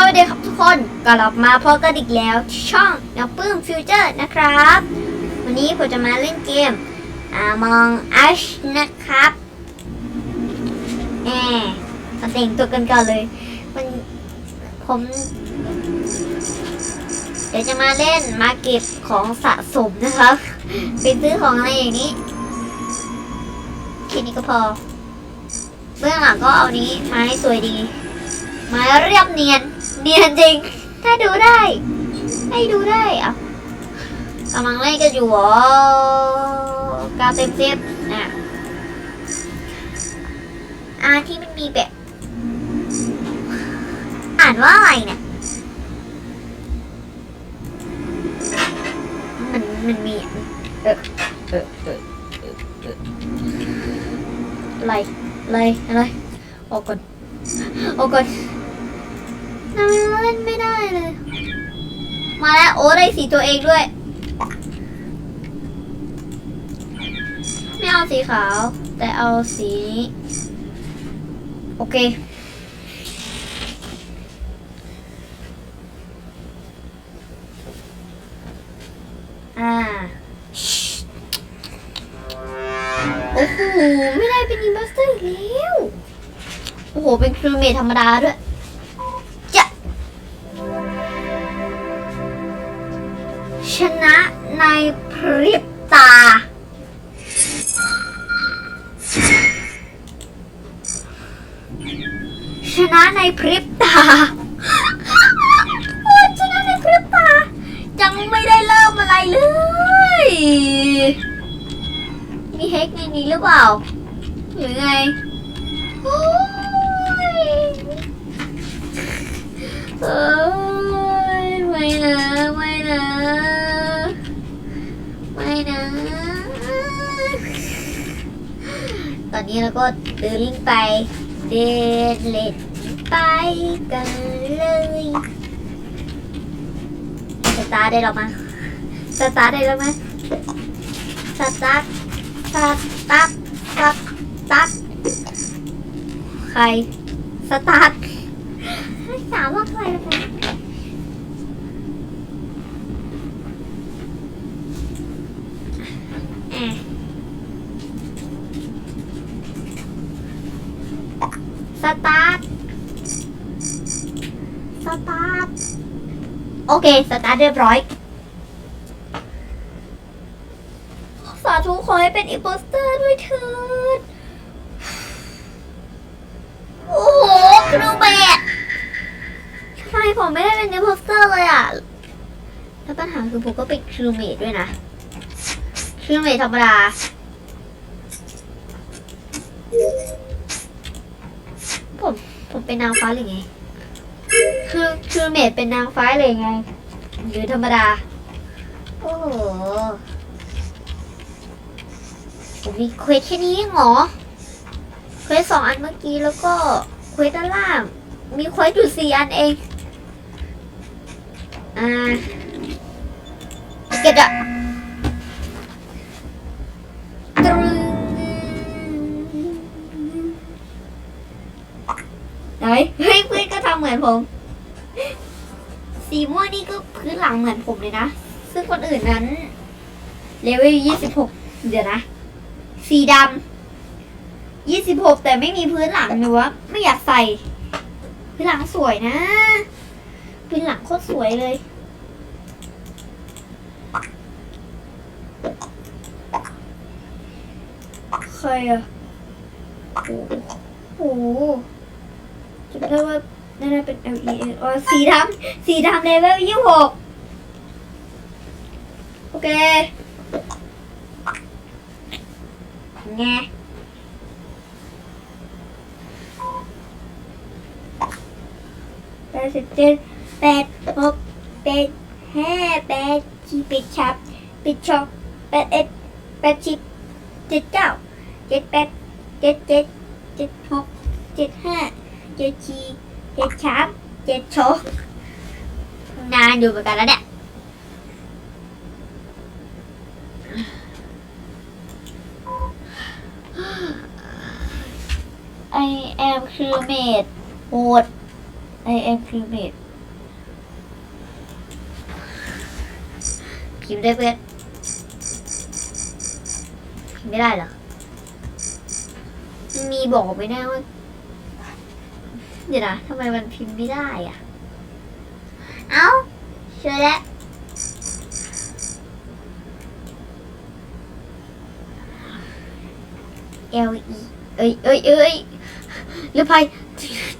สวัสดีครับทุกคนกลับมาพบกันอีกแล้วที่ช่องนักปื้มฟิวเจอร์นะครับ วันนี้ผมจะมาเล่นเกมอามองอัชนะครับแหมมาแต่งตัวกันก่อนเลยมันผม เดี๋ยวจะมาเล่นมาเก็บของสะสมนะครับไปซื้อของอะไรอย่างนี้แค่นี้ก็พอ เบื้องหลังก็เอานี้มาให้สวยดีมาเรียบเนียน เนียนจริง ถ้าดูได้ ให้ดูได้อะกำลังเล่นกันอยู่อ๋อกาวเต็มเซฟอะอาที่มันมีแบบ อ่านว่าอะไรเนี่ยมันมันมีเออเอเออเออเอออะไรอะไรอะไรออกก่อนออกก่อน ทำไมเล่นไม่ได้เลย มาแล้วโอ้ได้สีตัวเองด้วย ไม่เอาสีขาว แต่เอาสีนี้ โอเค อ่า โอ้โห ไม่ได้เป็นอินบัสเตอร์อีกแล้ว โอ้โห เป็นครูเมทธรรมดาด้วย ชนะในพริบตา ชนะในพริบตาชนะในพริบตา ยังไม่ได้เริ่มอะไรเลย มีเฮกในนี้หรือเปล่า หรือไงโอ้ยเอ้ยไม่นะ นนี้เราก็เดินลิงไปเดเล่นไปกันเลยสตาร์ได้หรอมาสตาร์ได้แล้วไหมสตาร์สตาร์สตาร์ใครสตาร์ถามว่าใครละกัน สตาร์ท สตาร์ท โอเค สตาร์ทเรียบร้อย สาธุขอให้เป็นอีโปสเตอร์ด้วยเถิด โอ้โหครูเบสทำไมผมไม่ได้เป็นอีโปสเตอร์เลยอะ แล้วปัญหาคือผมก็เป็นครูเมดด้วยนะครูเมดธรรมดา เป็นนางฟ้าหรือไง คือคือเมดเป็นนางฟ้าเลยไง หรือธรรมดา โอ้โหผมมีเควสแค่นี้เหรอ เควสสองอันเมื่อกี้แล้วก็เควสด้านล่าง มีเควสอยู่สี่อันเอง อ่า เก็บอะ ไหนเฮ้ยเพื่อนก็ทำเหมือนผม สีม่วงนี่ก็พื้นหลังเหมือนผมเลยนะ ซึ่งคนอื่นนั้นเลเวลยี่สิบหกเดี๋ยวนะ สีดำยี่สิบหกแต่ไม่มีพื้นหลังหรือว่าไม่อยากใส่ พื้นหลังสวยนะ พื้นหลังโคตรสวยเลยใครอะโอ้โห จำได้ว่าน่าจะเป็น L E N อ๋อสีดำสีดำเลเวลยี่หกโอเคไงแปดสิบเจ็ดแปดหกแปดห้าแปดสี่แปดชับแปดสองแปดเอ็ดแปดสิบเจ็ดเก้าเจ็ดแปดเจ็ดเจ็ดเจ็ดหกเจ็ดห้า เจ็ดทีเจ็ดชับเจ็ดโชกนานอยู่เหมือนกันแล้วเนี่ยไอแอมคือเมดโหด I am crewmate พิมพ์ได้เพื่อนพิมพ์ไม่ได้เหรอมีบอกไม่ได้ว่า เดี๋ยวนะทำไมมันพิมพ์ไม่ได้อะ เอ้าเชื่อแล้ว L E เอ้ยเอ้ยเอ้ยหรือไป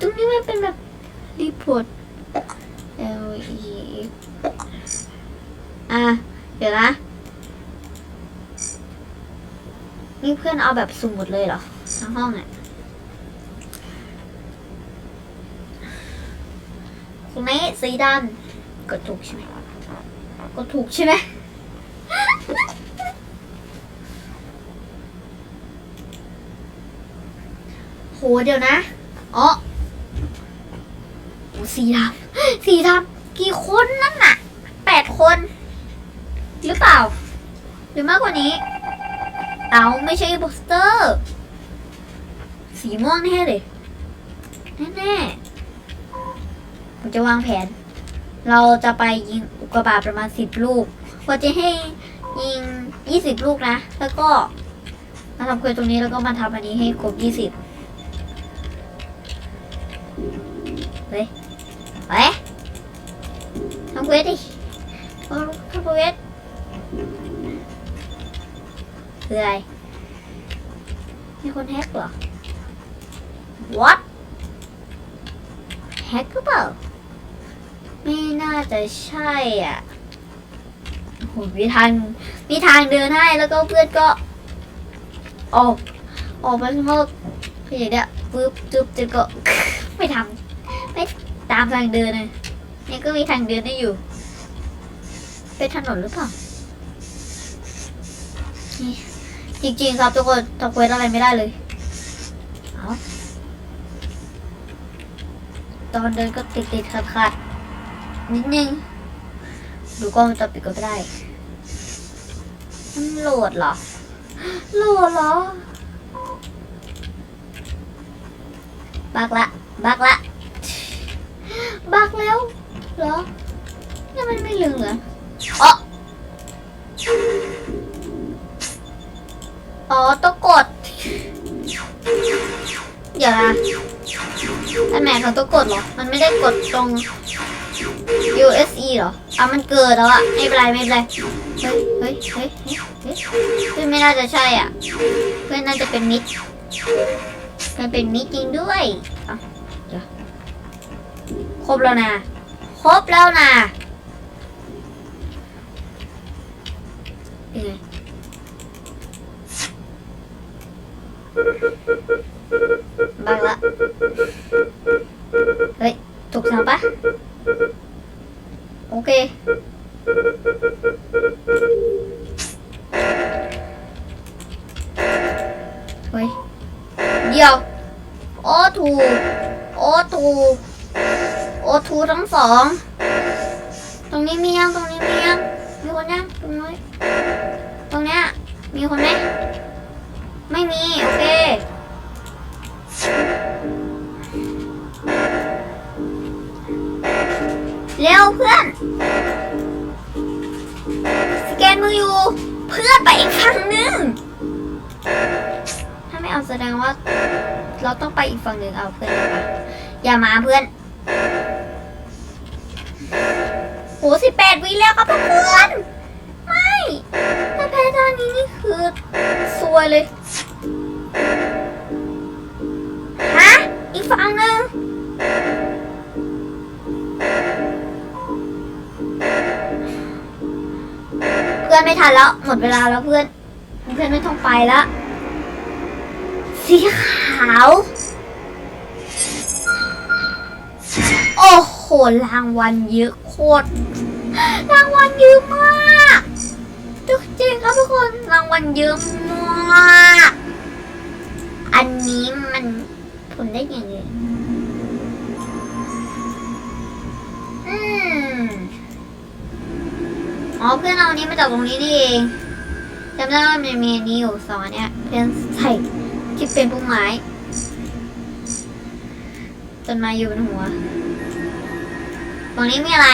ตรงนี้มันเป็นแบบรีพอร์ต L E อะ เดี๋ยวนะนี่เพื่อนเอาแบบสุ่มหมดเลยเหรอ ทั้งห้องอะ คุณนี้สีดำกดถูกใช่ไหมกดถูกใช่ไหมโหเดี๋ยวนะอ๋อโอ้สีดำสีดำกี่คนนั่นน่ะแปดคน หรือเปล่า หรือมากกว่านี้ เอาไม่ใช่โปสเตอร์ สีม่วงแน่เลยแน่ๆ ผมจะวางแผน เราจะไปยิงอุกกาบาตประมาณสิบลูกว่าจะให้ยิงยี่สิบลูกนะ แล้วก็มาทำเควสตรงนี้แล้วก็มาทำอันนี้ให้ครบยี่สิบเฮ้ยเฮ้ยทำเควสดิทำเควสคืออะไร มีคนแฮกเหรอ what แฮกหรือเปล่า ไม่น่าจะใช่อะโอ้โหมีทางมีทางเดินให้แล้วก็เพื่อนก็ ออก ออกไปข้างนอกคืออย่างเนี้ยปึ๊บจุ๊บจุ๊บก็ ไม่ทำไม่ตามทางเดินเลยนี่ก็มีทางเดินได้อยู่ เป็นถนนหรือเปล่าจริงๆครับทุกคนทำเควสอะไรไม่ได้เลยเอาตอนเดินก็ติดติดขัดขัดๆ นิดนึงดูกล้องวงจอปิดก็ไม่ได้มันโหลดเหรอ โหลดเหรอ บักละ บักละ บักแล้วเหรอนี่ยมันไม่ลึงเหรออ๋ออ๋อต้องกด เดี๋ยวนะอันแม่เขาต้องกดเหรอ มันไม่ได้กดตรง USE เหรออะมันเกิดแล้วอะไม่เป็นไรไม่เป็นไรเฮ้ยเฮ้ยเฮ้ยเฮ้ยเฮ้ยเพื่อนไม่น่าจะใช่อะ เพื่อนน่าจะเป็นมิดมันเป็นมิดจริงด้วยอะเดี๋ยวครบแล้วนะครบแล้วนะเป็นไงบังละ เฮ้ยเดี๋ยว โอทูโอทูโอทูทั้งสอง ตรงนี้มียัง ตรงนี้มียัง มีคนยัง ตรงนี้ ตรงเนี้ย มีคนไหม ไม่มี โอเคเร็วเพื่อน สแกนมืออยู่ เพื่อนไปอีกฝั่งหนึงาไม่เอาแสดงว่า เราต้องไปอีกฝั่งหนึ่งเอาเพื่อนดีกว่าอย่ามาเพื่อนโหสิบแปดวิแล้วครับเพื่อนไม่ถ้าแพ้ท่านี้นี่คือซวยเลยฮะอีกฝั่งหนึ่งเพื่อนไม่ทันแล้ว หมดเวลาแล้วเพื่อน เพื่อนไม่ต้องไปแล้ว สีขาว โอ้โห รางวัลเยอะโคตร รางวัลเยอะมากทุกจริงครับทุกคน รางวัลเยอะมาก อันนี้มันผลได้ยังไงอืมอ๋อเพื่อนเอาอันนี้มาจากตรงนี้นี่เองจำได้ว่ามันมีอันนี้อยู่สองอันเนี้ยเพื่อนใส่ ที่เป็นพุ่มไม้ต้นไม้อยู่บนหัวตรงนี้มีอะไร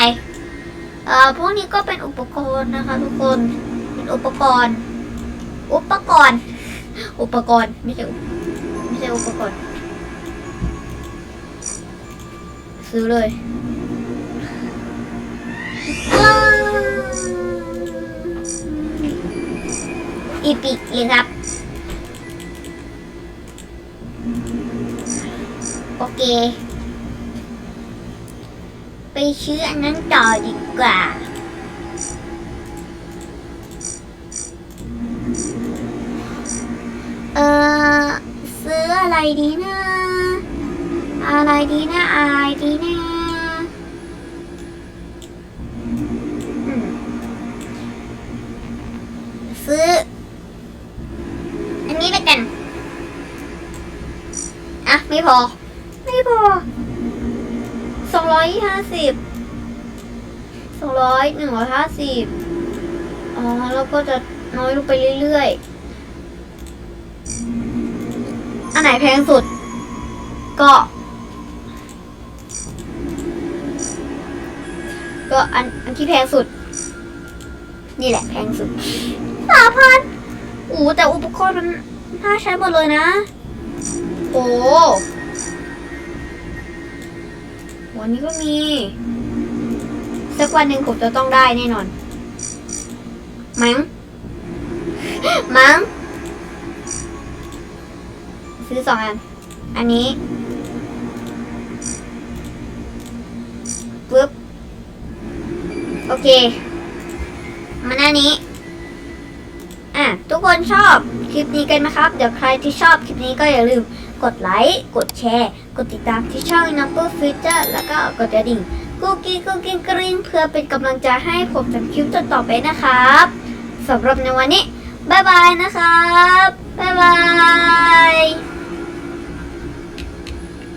เอ่อ พวกนี้ก็เป็นอุปกรณ์นะคะทุกคน เป็นอุปกรณ์ อุปกรณ์ อุปกรณ์ไม่ใช่อุไม่ใช่อุปกรณ์ ซื้อเลยอีปิกเลยครับ ไปซื้ออันนั้นต่อดีกว่า เออซื้ออะไรดีนะอะไรดีนะอะไรดีนะซื้อ อันนี้ล้วกัน อะ ไม่พอ พอสองร้อยห้าสิบสองร้อยหนึ่งร้อยห้าสิบอ๋อแล้วก็จะน้อยลงไปเรื่อยๆ อันไหนแพงสุด ก็ ก็อันอันที่แพงสุด นี่แหละแพงสุดสามพันโอ้แต่อุปกรณ์มันน่าใช้หมดเลยนะ โอ้ วันนี้ก็มี สักวันหนึ่งผมจะต้องได้แน่นอน มั้ง มั้ง ซื้อสองอัน อันนี้ปึ๊บ โอเค มาหน้านี้ อะ ทุกคนชอบ คลิปนี้กันไหมครับ เดี๋ยวใครที่ชอบคลิปนี้ก็อย่าลืมกดไลค์กดแชร์ กดติดตามที่ช่อง Number Future แล้วก็กดกระดิ่งกุ๊กกิ๊กกุ๊กกิ้งกริ้งเพื่อเป็นกำลังใจให้ผมทำคลิปต่อๆไปนะครับสำหรับในวันนี้ บ๊ายบายนะครับ บ๊ายบาย